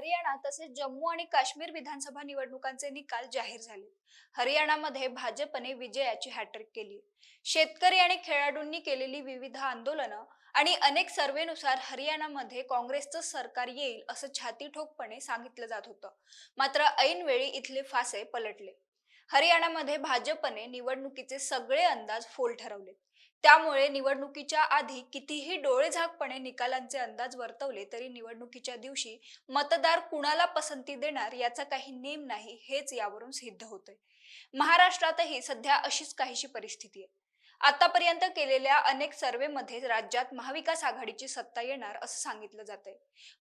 हरियाणा तसेच जम्मू आणि काश्मीर विधानसभा निवडणुकांचे निकाल जाहीर झाले. हरियाणामध्ये भाजपने विजयाची हॅट्रिक केली. शेतकरी आणि खेळाडूंनी केलेली विविध आंदोलनं आणि अनेक सर्वेनुसार हरियाणामध्ये काँग्रेसचं सरकार येईल असं छाती ठोकपणे सांगितलं जात होतं. मात्र ऐनवेळी इथले फासे पलटले. हरियाणामध्ये भाजपने निवडणुकीचे सगळे अंदाज फोल ठरवले. त्यामुळे निवडणुकीच्या आधी कितीही डोळेझाकपणे निकालांचे अंदाज वर्तवले तरी निवडणुकीच्या दिवशी मतदार कुणाला पसंती देणार याचा काही नेम नाही हेच यावरून सिद्ध होतंय. महाराष्ट्रातही सध्या अशीच काहीशी परिस्थिती आहे. आतापर्यंत केलेल्या अनेक सर्वेमध्ये राज्यात महाविकास आघाडीची सत्ता येणार असं सांगितलं जातंय.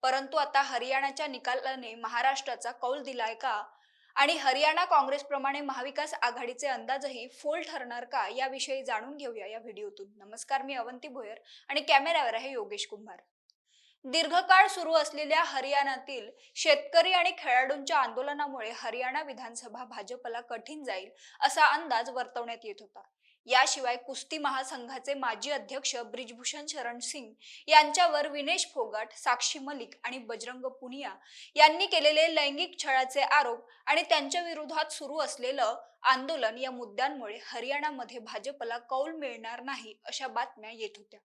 परंतु आता हरियाणाच्या निकालाने महाराष्ट्राचा कौल दिलाय का? आणि हरियाणा काँग्रेसप्रमाणे महाविकास आघाडीचे अंदाजही फोल ठरणार का याविषयी जाणून घेऊया या व्हिडिओतून. नमस्कार मी अवंती भोयर आणि कॅमेऱ्यावर आहे योगेश कुंभार. दीर्घकाळ सुरू असलेल्या हरियाणातील शेतकरी आणि खेळाडूंच्या आंदोलनामुळे हरियाणा विधानसभा भाजपला कठीण जाईल असा अंदाज वर्तवण्यात येत होता. याशिवाय कुस्ती महासंघाचे माजी अध्यक्ष ब्रिजभूषण शरण सिंग यांच्यावर विनेश फोगाट साक्षी मलिक आणि बजरंग पुनिया यांनी केलेले लैंगिक छळाचे आरोप आणि त्यांच्या विरोधात सुरू असलेलं आंदोलन या मुद्द्यांमुळे हरियाणामध्ये भाजपला कौल मिळणार नाही अशा बातम्या येत होत्या.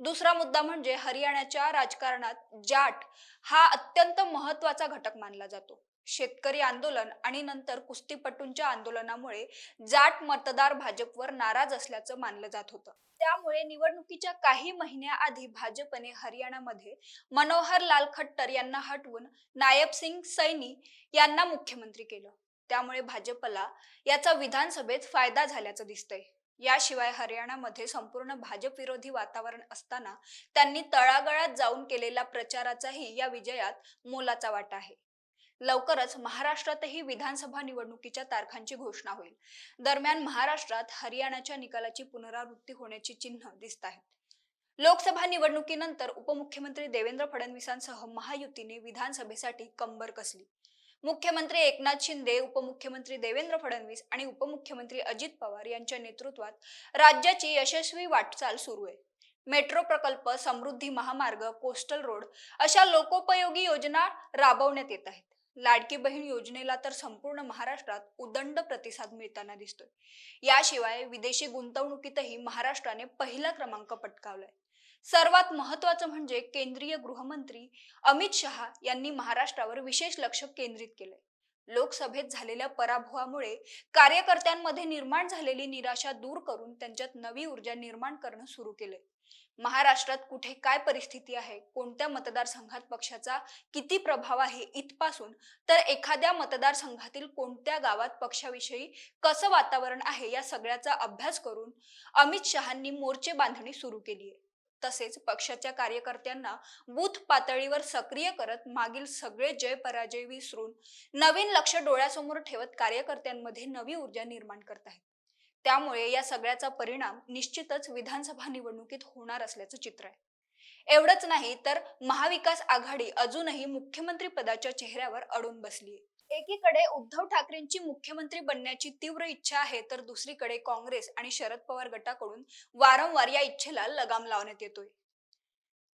दुसरा मुद्दा म्हणजे हरियाणाच्या राजकारणात जाट हा अत्यंत महत्त्वाचा घटक मानला जातो. शेतकरी आंदोलन आणि नंतर कुस्तीपटूंच्या आंदोलनामुळे जाट मतदार भाजपवर नाराज असल्याचं मानलं जात होतं. त्यामुळे निवडणुकीच्या काही महिन्याआधी भाजपने हरियाणामध्ये मनोहर लाल खट्टर यांना हटवून नायब सिंग सैनी यांना मुख्यमंत्री केलं. त्यामुळे भाजपला याचा विधानसभेत फायदा झाल्याचं दिसतंय. याशिवाय हरियाणामध्ये संपूर्ण भाजप विरोधी वातावरण असताना त्यांनी तळागाळात जाऊन केलेल्या प्रचाराचाही या विजयात मोलाचा वाटा आहे. लवकरच महाराष्ट्रातही विधानसभा निवडणुकीच्या तारखांची घोषणा होईल. दरम्यान महाराष्ट्रात हरियाणाच्या निकालाची पुनरावृत्ती होण्याची चिन्ह दिसत आहेत. लोकसभा निवडणुकीनंतर उपमुख्यमंत्री देवेंद्र फडणवीसांसह महायुतीने विधानसभेसाठी कंबर कसली? मुख्यमंत्री एकनाथ शिंदे उपमुख्यमंत्री देवेंद्र फडणवीस आणि उपमुख्यमंत्री अजित पवार यांच्या नेतृत्वात राज्याची यशस्वी वाटचाल सुरू आहे. मेट्रो प्रकल्प समृद्धी महामार्ग कोस्टल रोड अशा लोकोपयोगी योजना राबवण्यात येत आहेत. लाडकी बहीण योजनेला तर संपूर्ण महाराष्ट्रात उदंड प्रतिसाद मिळताना दिसतोय. याशिवाय विदेशी गुंतवणुकीतही महाराष्ट्राने पहिला क्रमांक पटकावलाय. सर्वात महत्वाचं म्हणजे केंद्रीय गृहमंत्री अमित शहा यांनी महाराष्ट्रावर विशेष लक्ष केंद्रित केलंय. लोकसभेत झालेल्या पराभवामुळे कार्यकर्त्यांमध्ये निर्माण झालेली निराशा दूर करून त्यांच्यात नवी ऊर्जा निर्माण करणं सुरू केलंय. महाराष्ट्रात कुठे काय परिस्थिती आहे कोणत्या मतदारसंघात पक्षाचा किती प्रभाव आहे इथपासून तर एखाद्या मतदारसंघातील कोणत्या गावात पक्षाविषयी कसं वातावरण आहे या सगळ्याचा अभ्यास करून अमित शहांनी मोर्चे बांधणी सुरू केली आहे तसेच पक्षाच्या कार्यकर्त्यांना बूथ पातळीवर सक्रिय करत मागील सगळे जय पराजय विसरून नवीन लक्ष डोळ्यासमोर ठेवत कार्यकर्त्यांमध्ये नवी ऊर्जा निर्माण करत आहेत. त्यामुळे या सगळ्याचा परिणाम निश्चितच विधानसभा निवडणुकीत होणार असल्याचं चित्र आहे. एवढंच नाही तर महाविकास आघाडी अजूनही मुख्यमंत्री पदाच्या चेहऱ्यावर अडून बसलीय. एकीकडे उद्धव ठाकरेंची मुख्यमंत्री बनण्याची तीव्र इच्छा आहे तर दुसरीकडे काँग्रेस आणि शरद पवार गटाकडून वारंवार या इच्छेला लगाम लावण्यात येतोय.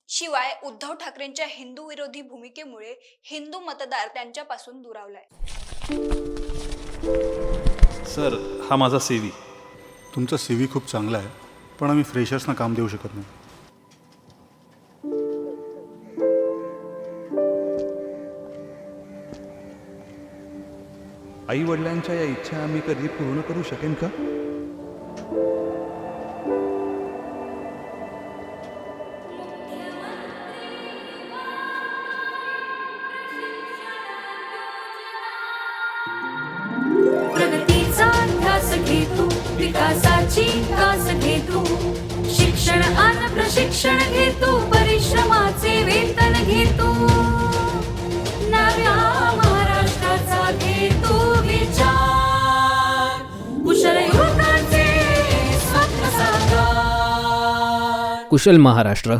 शिवाय उद्धव ठाकरेंच्या हिंदू विरोधी भूमिकेमुळे हिंदू मतदार त्यांच्यापासून दुरावलाय. सर हा माझा सेवी तुमचा सी व्ही खूप चांगला आहे पण आम्ही फ्रेशर्सना काम देऊ शकत नाही. आई वडिलांच्या या इच्छा मी कधी पूर्ण करू शकेन का? विकासाची कास घेतो शिक्षण आणि प्रशिक्षण घेतो कुशल महाराष्ट्र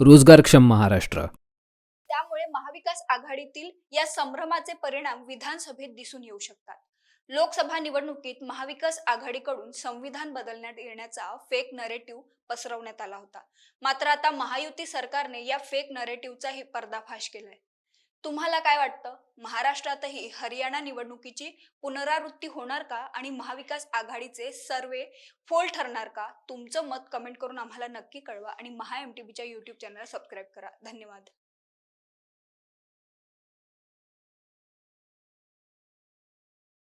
रोजगारक्षम महाराष्ट्र. त्यामुळे महाविकास आघाडीतील या संभ्रमाचे परिणाम विधानसभेत दिसून येऊ शकतात. लोकसभा निवडणुकीत महाविकास आघाडीकडून संविधान बदलण्यात येण्याचा फेक नरेटिव्ह पसरवण्यात आला होता. मात्र आता महायुती सरकारने या फेक नरेटिव्हचाही पर्दाफाश केलाय. तुम्हाला काय वाटतं? महाराष्ट्रातही हरियाणा निवडणुकीची पुनरावृत्ती होणार का? आणि महाविकास आघाडीचे सर्वे फोल ठरणार का? तुमचं मत कमेंट करून आम्हाला नक्की कळवा आणि महा एम टी बीच्या युट्यूब चॅनलला सबस्क्राईब करा. धन्यवाद.